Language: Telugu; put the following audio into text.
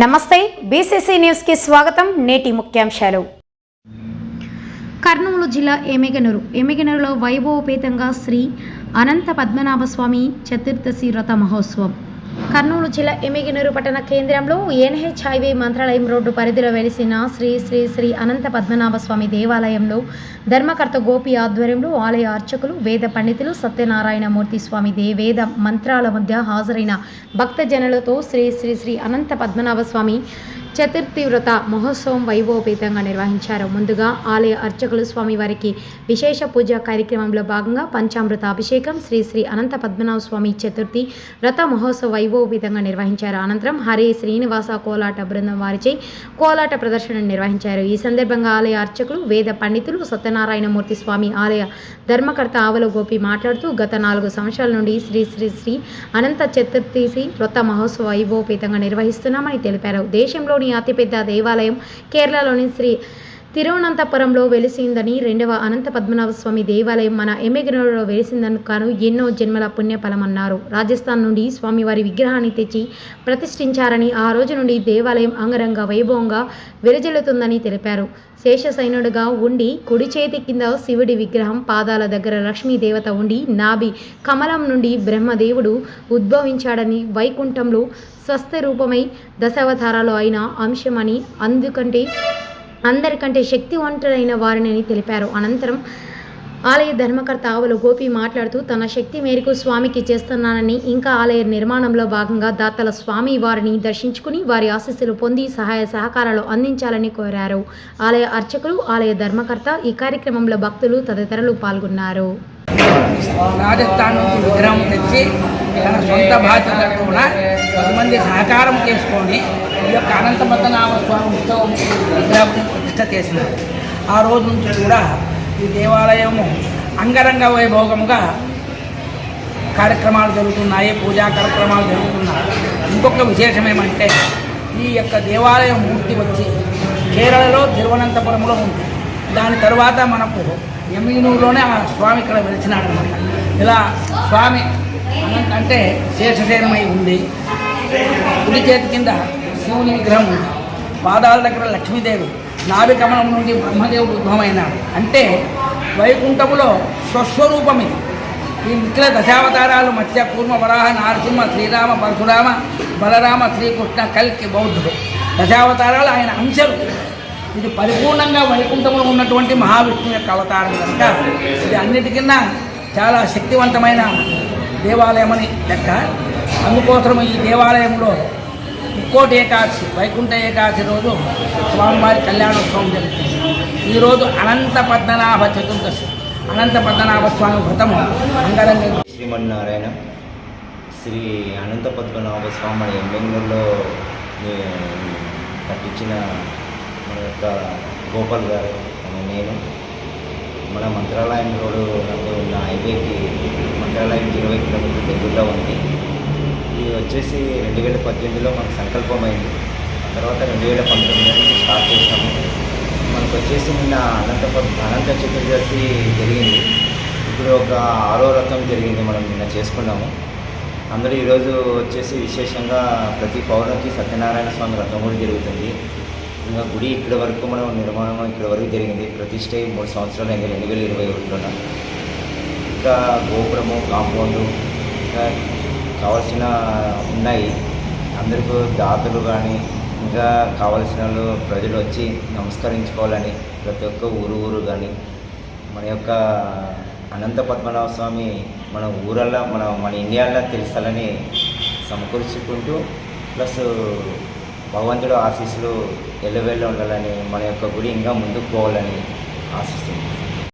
నమస్తే బీసీసీ న్యూస్కి స్వాగతం నేటి ముఖ్యాంశాలు. కర్నూలు జిల్లా ఎమెగనూరు ఎమిగనూరులో వైభవోపేతంగా శ్రీ అనంత పద్మనాభ స్వామి చతుర్దశి వ్రత మహోత్సవం. కర్నూలు జిల్లా ఎమిగినూరు పట్టణ కేంద్రంలో ఎన్హెచ్ హైవే మంత్రాలయం రోడ్డు పరిధిలో వెలిసిన శ్రీ శ్రీ శ్రీ అనంత పద్మనాభ స్వామి దేవాలయంలో ధర్మకర్త గోపి ఆధ్వర్యంలో ఆలయ అర్చకులు వేద పండితులు సత్యనారాయణ మూర్తి స్వామి దే వేద మంత్రాల మధ్య హాజరైన భక్తజనులతో శ్రీ శ్రీ శ్రీ అనంత పద్మనాభ స్వామి చతుర్థి వ్రత మహోత్సవం వైభవపేతంగా నిర్వహించారు. ముందుగా ఆలయ అర్చకులు స్వామివారికి విశేష పూజా కార్యక్రమంలో భాగంగా పంచామృత అభిషేకం శ్రీ శ్రీ అనంత పద్మనాభ స్వామి చతుర్థి వ్రత మహోత్సవ వైభవపేతంగా నిర్వహించారు. అనంతరం హరి శ్రీనివాస కోలాట బృందం వారిచే కోలాట ప్రదర్శన నిర్వహించారు. ఈ సందర్భంగా ఆలయ అర్చకులు వేద పండితులు సత్యనారాయణమూర్తి స్వామి ఆలయ ధర్మకర్త ఆవల గోపి మాట్లాడుతూ గత నాలుగు సంవత్సరాల నుండి శ్రీ శ్రీ శ్రీ అనంత చతుర్థి వ్రత మహోత్సవ వైభవపేతంగా నిర్వహిస్తున్నామని తెలిపారు. దేశంలోని అతిపెద్ద దేవాలయం కేరళలోని శ్రీ తిరువనంతపురంలో వెలిసిందని రెండవ అనంత పద్మనాభ స్వామి దేవాలయం మన ఎమ్మెగనూరులో వెలిసిందని కాను ఎన్నో జన్మల పుణ్యఫలమన్నారు. రాజస్థాన్ నుండి స్వామివారి విగ్రహాన్ని తెచ్చి ప్రతిష్ఠించారని ఆ రోజు నుండి దేవాలయం అంగరంగ వైభవంగా విరజిల్లుతుందని తెలిపారు. శేషసైనుడుగా ఉండి కుడి చేతి కింద శివుడి విగ్రహం పాదాల దగ్గర లక్ష్మీ దేవత ఉండి నాభి కమలం నుండి బ్రహ్మదేవుడు ఉద్భవించాడని వైకుంఠంలో స్వస్థ రూపమై దశావతారాలు అయిన అంశమని అందుకంటే అందరికంటే శక్తివంతులైన వారిని తెలిపారు. అనంతరం ఆలయ ధర్మకర్త ఆవుల గోపి మాట్లాడుతూ తన శక్తి మేరకు స్వామికి చేస్తున్నానని ఇంకా ఆలయ నిర్మాణంలో భాగంగా దాతల స్వామి వారిని దర్శించుకుని వారి ఆశీస్సులు పొంది సహాయ సహకారాలు అందించాలని కోరారు. ఆలయ అర్చకులు ఆలయ ధర్మకర్త ఈ కార్యక్రమంలో భక్తులు తదితరులు పాల్గొన్నారు. రాజస్థాన్ నుంచి విగ్రహం తెచ్చి తన సొంత బాధ్యతతో కూడా పది మంది సహకారం చేసుకొని ఈ యొక్క అనంత పద్మనాభ స్వామి ఉత్సవం విగ్రహం ప్రతిష్ట చేసినారు. ఆ రోజు నుంచి కూడా ఈ దేవాలయము అంగరంగ వైభోగముగా కార్యక్రమాలు జరుగుతున్నాయి పూజా కార్యక్రమాలు జరుగుతున్నాయి. ఇంకొక విశేషం ఏమంటే ఈ యొక్క దేవాలయం మూర్తి వచ్చి కేరళలో తిరువనంతపురంలో ఉంది. దాని తర్వాత మనకు యమీనూరులోనే ఆ స్వామి ఇక్కడ వెలిచినాడు అనమాట ఇలా స్వామి అంటే శేషశయనమై ఉంది. కుడి చేతి కింద శివుని విగ్రహం ఉంది. పాదాల దగ్గర లక్ష్మీదేవి నాభికమలం నుండి బ్రహ్మదేవుడు ఉద్భవమైనాడు. అంటే వైకుంఠములో స్వస్వరూపం ఇది. ఈ మిత్ర దశావతారాలు మత్స్య కూర్మ వరాహ నారసింహ శ్రీరామ పరశురామ బలరామ శ్రీకృష్ణ కల్కి బౌద్ధుడు. దశావతారాలు ఆయన అంశలు. ఇది పరిపూర్ణంగా వైకుంఠంలో ఉన్నటువంటి మహావిష్ణువు యొక్క అవతారం కనుక ఇది అన్నిటికన్నా చాలా శక్తివంతమైన దేవాలయమని లెక్క అందుకోసం ఈ దేవాలయంలో ముక్కోటి ఏకాదశి వైకుంఠ ఏకాదశి రోజు స్వామివారి కళ్యాణోత్సవం జరుగుతుంది. ఈరోజు అనంత పద్మనాభ చతుర్దశి. అనంత పద్మనాభ స్వామి వ్రతము అంగరంగ శ్రీమన్నారాయణ శ్రీ అనంత పద్మనాభ స్వామి బెంగళూరులో కట్టించిన మన యొక్క గోపాల్ గారు నేను. మన మంత్రాలయం రోడ్డు నాకు ఉన్న హైవేకి మంత్రాలయం ఇరవై కిలోమీటర్ల దగ్గరలో ఉంది. ఇది వచ్చేసి రెండు వేల పద్దెనిమిదిలో మనకు సంకల్పం ఆ తర్వాత రెండు వేల పంతొమ్మిది నుంచి స్టార్ట్ చేసాము మనకు వచ్చేసి నిన్న అనంత అనంత చతుర్దశి జరిగింది. ఇప్పుడు ఒక ఆరో రథం జరిగింది మనం నిన్న చేసుకున్నాము. అందరూ ఈరోజు వచ్చేసి విశేషంగా ప్రతి పౌర్ణమికి సత్యనారాయణ స్వామి రథం కూడా జరుగుతుంది. ఇంకా గుడి ఇక్కడ వరకు మనం నిర్మాణం ఇక్కడ వరకు జరిగింది. ప్రతిష్ట మూడు సంవత్సరాలు ఇంకా రెండు వేల ఇరవై ఒకటిలో ఇంకా గోపురము కాంపౌండ్ ఇంకా కావాల్సిన ఉన్నాయి. అందరికీ దాతలు కానీ ఇంకా కావలసిన వాళ్ళు ప్రజలు వచ్చి నమస్కరించుకోవాలని ప్రతి ఒక్క ఊరు ఊరు కానీ మన యొక్క అనంత పద్మనాభ స్వామి మన ఊరల్లా మన మన ఇండియాలో తెలుస్తాలని సమకూర్చుకుంటూ ప్లస్ భగవంతుడు ఆశీస్సులు ఎల్లవెల్ల ఉండాలని మన యొక్క గుడి ఇంకా ముందుకు పోవాలని ఆశిస్తుంది